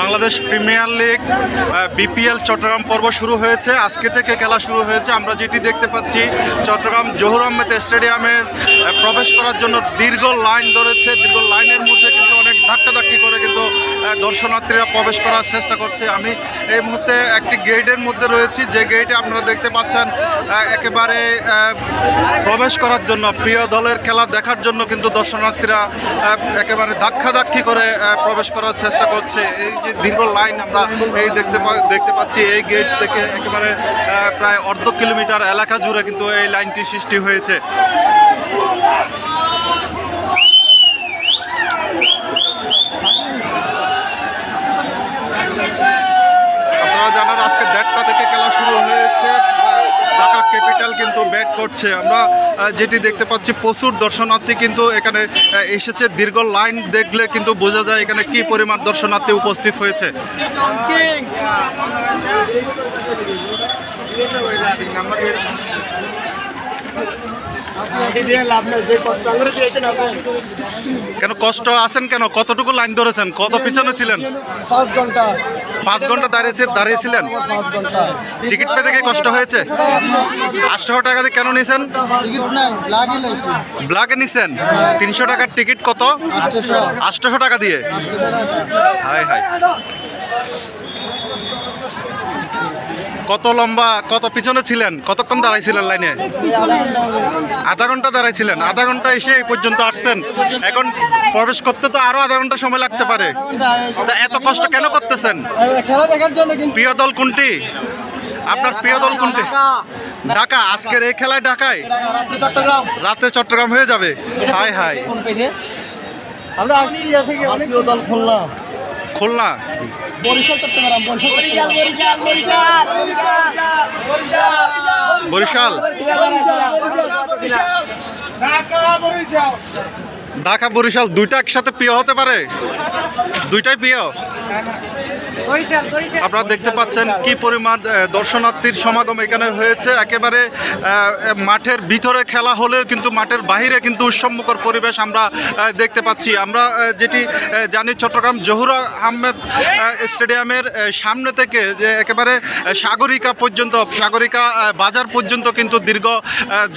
Bangladesh premier league BPL Chattogram পর্ব শুরু হয়েছে। আজকে থেকে খেলা শুরু হয়েছে। আমরা যেটি দেখতে পাচ্ছি, চট্টগ্রাম জহুর আহমেদ স্টেডিয়ামের প্রবেশ করার জন্য দীর্ঘ লাইন ধরেছে। দীর্ঘ লাইনের মধ্যে কিন্তু অনেক ধাক্কাধাক্কি করে কিন্তু দর্শনার্থীরা প্রবেশ করার চেষ্টা করছে। আমি এই মুহূর্তে একটি গেটের মধ্যে রয়েছি। যে গেটে আপনারা দেখতে পাচ্ছেন একেবারে প্রবেশ করার জন্য, প্রিয় দলের খেলা দেখার জন্য কিন্তু দর্শনার্থীরা একেবারে ধাক্কাধাক্কি করে প্রবেশ করার চেষ্টা করছে। এই যে দীর্ঘ লাইন আমরা এই দেখতে দেখতে পাচ্ছি, এই গেট থেকে একেবারে প্রায় অর্ধ কিলোমিটার এলাকা জুড়ে কিন্তু এই লাইনটি সৃষ্টি হয়েছে আপনারা জানেন আজকে দেড়টা থেকে খেলা শুরু হয়েছে ঢাকা ক্যাপিটাল কিন্তু ব্যাট করছে। আমরা যেটি দেখতে পাচ্ছি, প্রচুর দর্শনার্থী কিন্তু এখানে এসেছে। দীর্ঘ লাইন দেখলে কিন্তু বোঝা যায় এখানে কি পরিমাণ দর্শনার্থী উপস্থিত হয়েছে। কেন কষ্ট আছেন কেন? কতটুকু লাইন ধরেছেন? কত পিছনে ছিলেন? পাঁচ ঘণ্টা। পাঁচ ঘণ্টা দাঁড়িয়েছে দাঁড়িয়েছিলেন টিকিট পেতে কি কষ্ট হয়েছে? আটশো টাকা দিয়ে কেন নিয়েছেন ব্লাকে নিছেন? তিনশো টাকার টিকিট কত? আটশোশো টাকা দিয়ে? হাই হাই কত লম্বা কত পিছনে ছিলেন? কতক্ষণ দাঁড়াইছিলেন লাইনে? আধা ঘণ্টা দাঁড়াইছিলেন। আধা ঘণ্টা এসে এই পর্যন্ত আসছেন। এখন প্রবেশ করতে তো আরও আধা ঘণ্টা সময় লাগতে পারে। তা এত কষ্ট কেন করতেছেন? প্রিয় দল কোনটি? আপনার প্রিয় দল কোনটি? ঢাকা। আজকের এই খেলায় ঢাকায়? চট্টগ্রাম রাতে চট্টগ্রাম হয়ে যাবে। হাই হাই আমরা আসছি থেকে অনেক। দল খুললাম খুলনা? বরিশাল চট্টগ্রাম বরিশাল বরিশাল বরিশাল। বরিশাল। ঢাকা বরিশাল। দুইটা একসাথে প্রিয় হতে পারে? দুইটাই প্রিয়? আপনারা দেখতে পাচ্ছেন কি পরিমাণ দর্শনার্থীর সমাগম এখানে হয়েছে। একেবারে মাঠের ভিতরে খেলা হলেও কিন্তু মাঠের বাইরে কিন্তু উৎসবমুখর পরিবেশ আমরা দেখতে পাচ্ছি। আমরা যেটি জানি চট্টগ্রাম জহুর আহমেদ স্টেডিয়ামের সামনে থেকে যে একেবারে সাগরিকা পর্যন্ত, সাগরিকা বাজার পর্যন্ত কিন্তু দীর্ঘ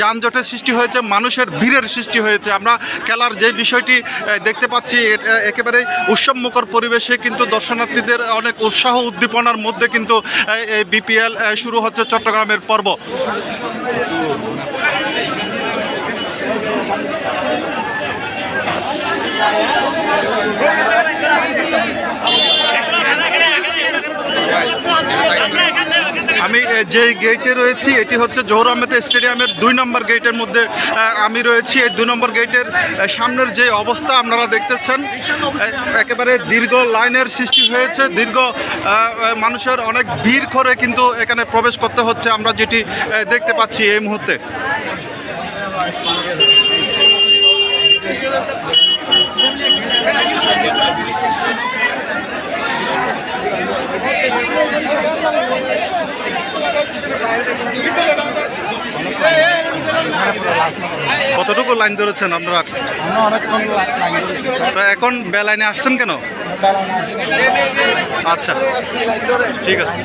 যানজটের সৃষ্টি হয়েছে, মানুষের ভিড়ের সৃষ্টি হয়েছে। আমরা খেলার যে বিষয়টি দেখতে পাচ্ছি একেবারে উৎসবমুখর পরিবেশে কিন্তু দর্শনার্থীদের অনেক উৎসাহ উদ্দীপনার মধ্যে কিন্তু এই বিপিএল শুরু হচ্ছে চট্টগ্রামের পর্ব। আমি যে গেটে রয়েছি, এটি হচ্ছে জহুর আহমেদ স্টেডিয়ামের দুই নম্বর গেটের মধ্যে আমি রয়েছি। এই দুই নম্বর গেটের সামনের যে অবস্থা আপনারা দেখতেছেন একেবারে দীর্ঘ লাইনের সৃষ্টি হয়েছে। দীর্ঘ মানুষের অনেক ভিড় করে কিন্তু এখানে প্রবেশ করতে হচ্ছে। আমরা যেটি দেখতে পাচ্ছি এই মুহূর্তে। কতটুকু লাইন ধরেছেন আপনারা? এখন বেলাইনে আসছেন কেন? আচ্ছা ঠিক আছে।